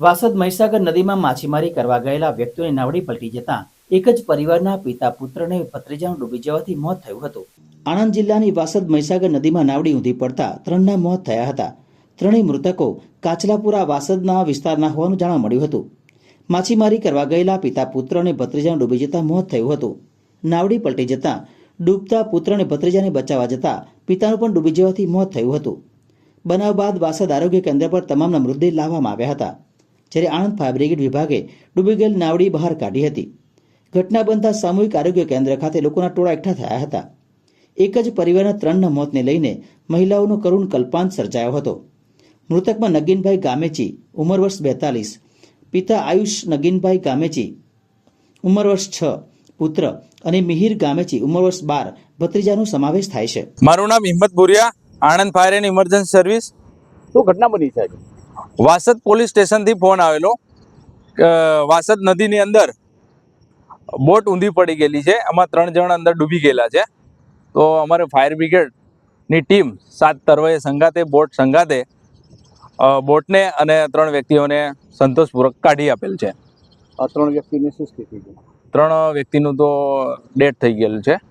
વાસદ મહીસાગર નદીમાં માછીમારી કરવા ગયેલા વ્યક્તિઓની નાવડી પલટી જતા એક જ પરિવારના પિતા પુત્રને ભત્રીજાનું ડૂબી જવાથી મોત થયું હતું. આણંદ જિલ્લાની વાસદ મહીસાગર નદીમાં નાવડી ઊંધી પડતા ત્રણના મોત થયા હતા. ત્રણેય મૃતકો કાચલાપુરા વાસદના વિસ્તારના હોવાનું જાણવા મળ્યું હતું. માછીમારી કરવા ગયેલા પિતા પુત્ર અને ભત્રીજાનું ડૂબી જતા મોત થયું હતું. નાવડી પલટી જતા ડૂબતા પુત્ર અને ભત્રીજાને બચાવવા જતા પિતાનું પણ ડૂબી જવાથી મોત થયું હતું. બનાવ બાદ વાસદ આરોગ્ય કેન્દ્ર પર તમામના મૃતદેહ લાવવામાં આવ્યા હતા. જ્યારે આણંદ ફાયર બ્રિગેડ વિભાગે ડૂબી ગયેલ નાવડી બહાર કાઢી હતી. ઘટના બનતા સામૂહિક આરોગ્ય કેન્દ્ર ખાતે લોકોના ટોળા એકઠા થયા હતા. એક જ પરિવારના ત્રણના મોતને લઈને મહિલાઓનો કરુણ કલ્પાંત સર્જાયો હતો. મૃતકમાં નગીનભાઈ ગામેચી ઉંમર વર્ષ બેતાલીસ પિતા આયુષ નગીનભાઈ ગામેચી ઉંમર વર્ષ છ પુત્ર અને મિહિર ગામેચી ઉંમર વર્ષ બાર ભત્રીજાનો સમાવેશ થાય છે. મારું નામ Himmat Bhuriya Anand fire and emergency service. શું ઘટના બની સાહેબ? વાસદ પોલીસ સ્ટેશનથી ફોન આવેલો. વાસદ નદીની અંદર બોટ ઊંધી પડી ગયેલી છે. એમાં ત્રણ જણ અંદર ડૂબી ગયેલા છે. તો અમારે ફાયર બ્રિગેડની ટીમ સાત તરવાએ સંગાતે બોટ સંગાતે બોટને અને ત્રણ વ્યક્તિઓને સંતોષપૂર્વક કાઢી આપેલ છે. ત્રણ વ્યક્તિની શું સ્થિતિ ત્રણ વ્યક્તિનું તો ડેથ થઈ ગયેલું છે.